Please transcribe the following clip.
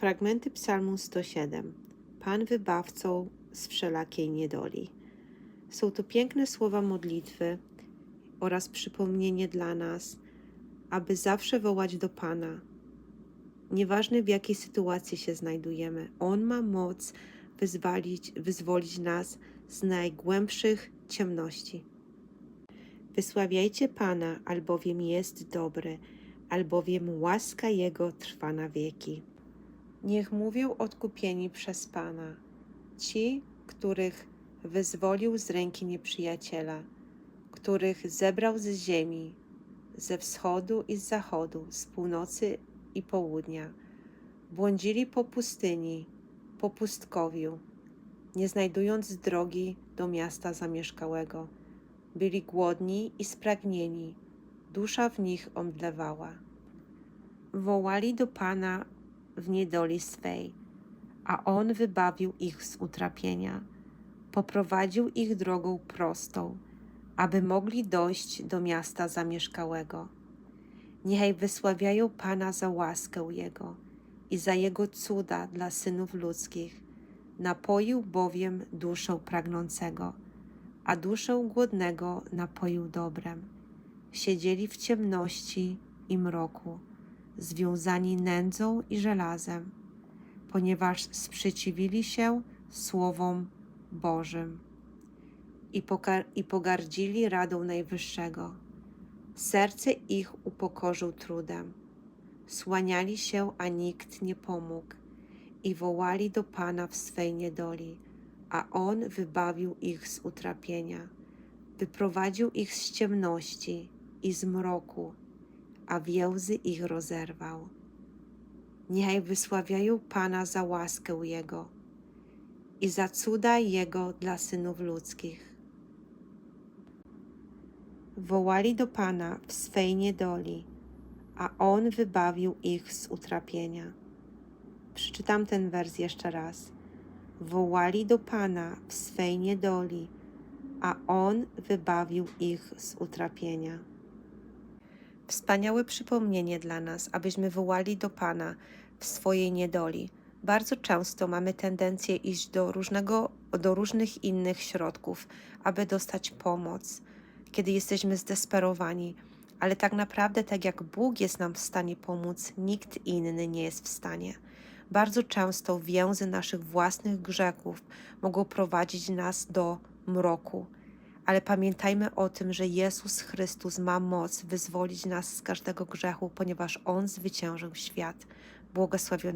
Fragmenty Psalmu 107. Pan wybawcą z wszelakiej niedoli. Są to piękne słowa modlitwy oraz przypomnienie dla nas, aby zawsze wołać do Pana. Nieważne w jakiej sytuacji się znajdujemy, On ma moc wyzwolić, wyzwolić nas z najgłębszych ciemności. Wysławiajcie Pana, albowiem jest dobry, albowiem łaska Jego trwa na wieki. Niech mówią odkupieni przez Pana, ci, których wyzwolił z ręki nieprzyjaciela, których zebrał z ziemi, ze wschodu i z zachodu, z północy i południa. Błądzili po pustyni, po pustkowiu, nie znajdując drogi do miasta zamieszkałego. Byli głodni i spragnieni, dusza w nich omdlewała. Wołali do Pana w niedoli swej, a On wybawił ich z utrapienia. Poprowadził ich drogą prostą, aby mogli dojść do miasta zamieszkałego. Niechaj wysławiają Pana za łaskę Jego i za Jego cuda dla synów ludzkich. Napoił bowiem duszę pragnącego, a duszę głodnego napoił dobrem. Siedzieli w ciemności i mroku, związani nędzą i żelazem, ponieważ sprzeciwili się słowom Bożym i, i pogardzili radą Najwyższego. Serce ich upokorzył trudem. Słaniali się, a nikt nie pomógł, i wołali do Pana w swej niedoli, a On wybawił ich z utrapienia. Wyprowadził ich z ciemności i z mroku, a więzy ich rozerwał. Niechaj wysławiają Pana za łaskę Jego i za cuda Jego dla synów ludzkich. Wołali do Pana w swej niedoli, a On wybawił ich z utrapienia. Przeczytam ten wers jeszcze raz. Wołali do Pana w swej niedoli, a On wybawił ich z utrapienia. Wspaniałe przypomnienie dla nas, abyśmy wołali do Pana w swojej niedoli. Bardzo często mamy tendencję iść do, różnego, do różnych innych środków, aby dostać pomoc, kiedy jesteśmy zdesperowani, ale tak naprawdę, tak jak Bóg jest nam w stanie pomóc, nikt inny nie jest w stanie. Bardzo często więzy naszych własnych grzechów mogą prowadzić nas do mroku, ale pamiętajmy o tym, że Jezus Chrystus ma moc wyzwolić nas z każdego grzechu, ponieważ On zwyciężył świat. Błogosławiony